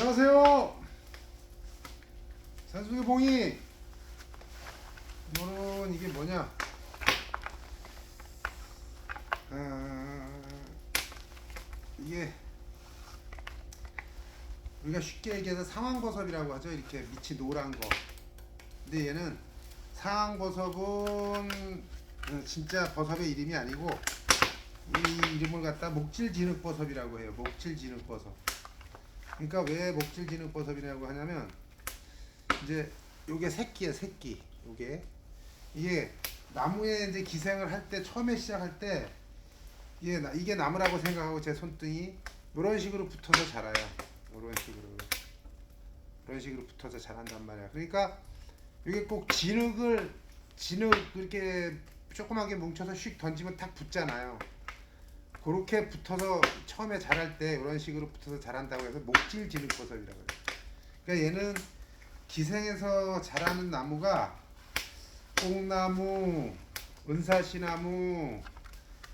안녕하세요. 산수의 봉이. 오늘은 이게 뭐냐? 아, 이게 우리가 쉽게 얘기해서 상황버섯이라고 하죠. 이렇게 밑이 노란 거. 근데 얘는 상황버섯은 어, 진짜 버섯의 이름이 아니고 이 이름을 갖다 목질 진흙버섯이라고 해요. 목질 진흙버섯. 그러니까 왜 목질 진흙버섯이라고 하냐면 이제 요게 새끼야 새끼. 요게 이게 나무에 이제 기생을 할 때 처음에 시작할 때 이게 나- 이게 나무라고 생각하고 제 손등이 이런 식으로 붙어서 자라요. 이런 식으로 이런 식으로 붙어서 자란단 말이야. 그러니까 이게 꼭 진흙을 진흙 이렇게 조그맣게 뭉쳐서 슉 던지면 탁 붙잖아요. 그렇게 붙어서 처음에 자랄 때 이런 식으로 붙어서 자란다고 해서 목질 진흙버섯이라고 해요. 그러니까 얘는 기생에서 자라는 나무가 뽕나무, 은사시나무,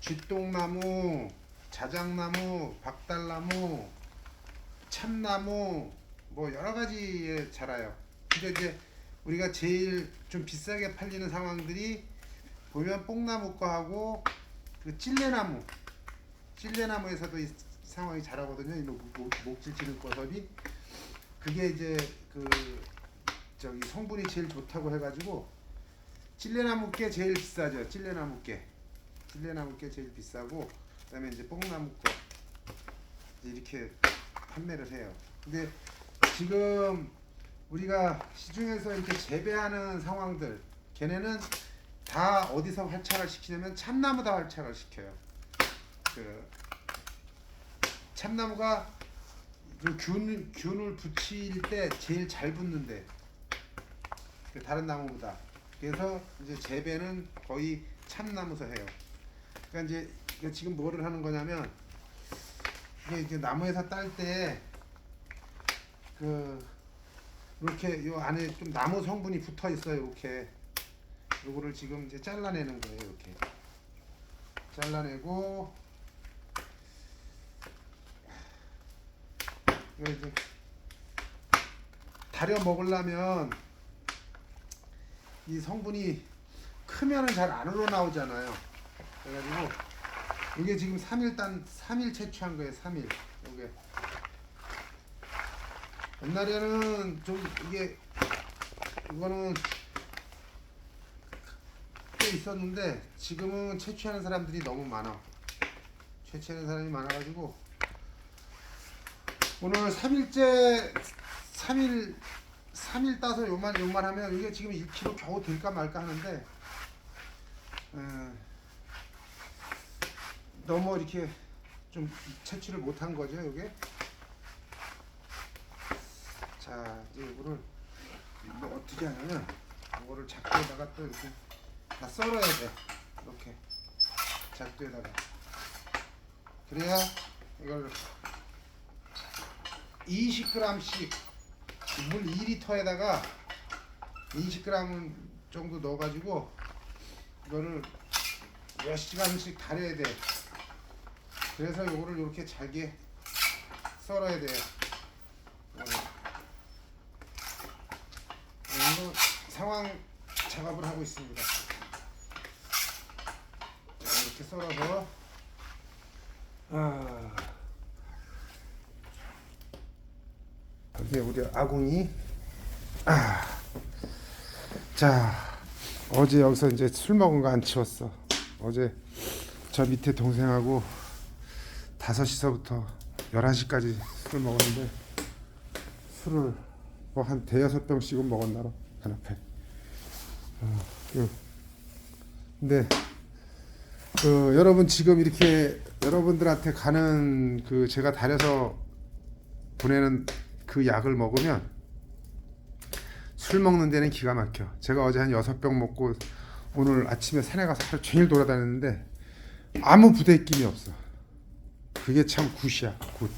쥐똥나무, 자작나무, 박달나무, 참나무 뭐 여러 가지에 자라요. 근데 이제 우리가 제일 좀 비싸게 팔리는 상황들이 보면 뽕나무 거하고 그 찔레나무, 찔레나무에서도 이 상황이 자라거든요. 이 목- 목- 목질지는 버섯이 그게 이제 그 저기 성분이 제일 좋다고 해가지고 찔레나무께 제일 비싸죠. 찔레나무께 찔레나무께 제일 비싸고 그다음에 이제 뽕나무 거 이제 이렇게 판매를 해요. 근데 지금 우리가 시중에서 이렇게 재배하는 상황들 걔네는 다 어디서 활착을 시키냐면 참나무다 활착을 시켜요. 그 참나무가 그 균, 균을 붙일 때 제일 잘 붙는데 그 다른 나무보다 그래서 이제 재배는 거의 참나무서 해요. 그러니까 이제 지금 뭐를 하는 거냐면 이게 이제 나무에서 딸 때 그 이렇게 요 안에 좀 나무 성분이 붙어 있어요. 이렇게 요거를 지금 이제 잘라내는 거예요. 이렇게 잘라내고 이제 다려 먹으려면 이 성분이 크면은 잘안 흘러나오잖아요. 그래가지고 이게 지금 3일 단 3일 채취한 거예요. 3일. 요게 옛날에는 좀 이게 이거는 꽤 있었는데 지금은 채취하는 사람들이 너무 많아. 채취하는 사람이 많아가지고 오늘 3일째 3일 3일 따서 요만 요만 하면 이게 지금 1kg 겨우 될까 말까 하는데 어, 너무 이렇게 좀 채취를 못한 거죠 이게? 자 이제 이거를 뭐 어떻게 하냐면 이거를 작두에다가 또 이렇게 다 썰어야 돼. 이렇게. 작두에다가. 그래야 이걸 20g씩 물 2리터에다가 20g 정도 넣어가지고 이거를 몇 시간씩 달여야 돼. 그래서 요거를 이렇게 잘게 썰어야 돼요. 이거를. 이거 상황 작업을 하고 있습니다. 자, 이렇게 썰어서 아. 이게 우리 아궁이 아. 자 어제 여기서 이제 술 먹은 거 안 치웠어 어제 저 밑에 동생하고 5시서부터 11시까지 술 먹었는데 술을 뭐 한 대여섯 병씩은 먹었나라 한 앞에 어, 그. 근데 그 여러분 지금 이렇게 여러분들한테 가는 그 제가 다려서 보내는 그 약을 먹으면 술 먹는 데는 기가 막혀. 제가 어제 한 여섯 병 먹고 오늘 아침에 산에 가서 하루 종일 돌아다녔는데 아무 부대낌이 없어. 그게 참 굿이야, 굿.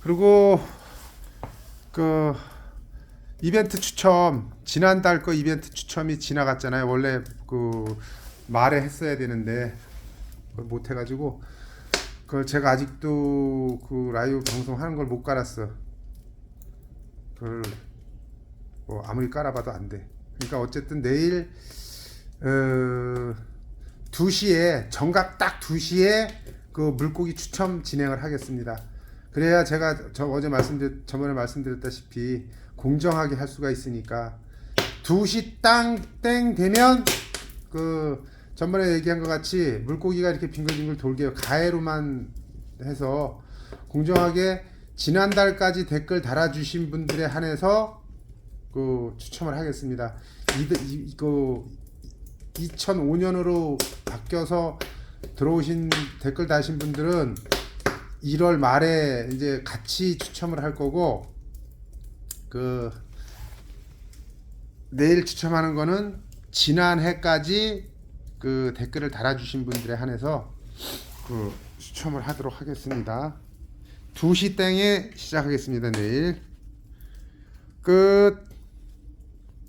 그리고 그 이벤트 추첨 지난달 거 이벤트 추첨이 지나갔잖아요. 원래 그 말에 했어야 되는데 그걸 못 해가지고 그걸 제가 아직도 그 라이브 방송 하는 걸 못 갈았어. 그걸 뭐 아무리 깔아봐도 안 돼. 그러니까 어쨌든 내일 어, 2시에 정각 딱 2시에 그 물고기 추첨 진행을 하겠습니다. 그래야 제가 저 어제 말씀드렸 저번에 말씀드렸다시피 공정하게 할 수가 있으니까 2시 땅 땡 되면 그 전번에 얘기한 것 같이 물고기가 이렇게 빙글빙글 돌게요. 가해로만 해서 공정하게 지난달까지 댓글 달아주신 분들에 한해서 그 추첨을 하겠습니다. 이, 이, 그 2005년으로 바뀌어서 들어오신 댓글 다신 분들은 1월 말에 이제 같이 추첨을 할 거고 그 내일 추첨하는 거는 지난해까지 그 댓글을 달아주신 분들에 한해서 그 추첨을 하도록 하겠습니다. 2시 땡에 시작하겠습니다. 내일 끝.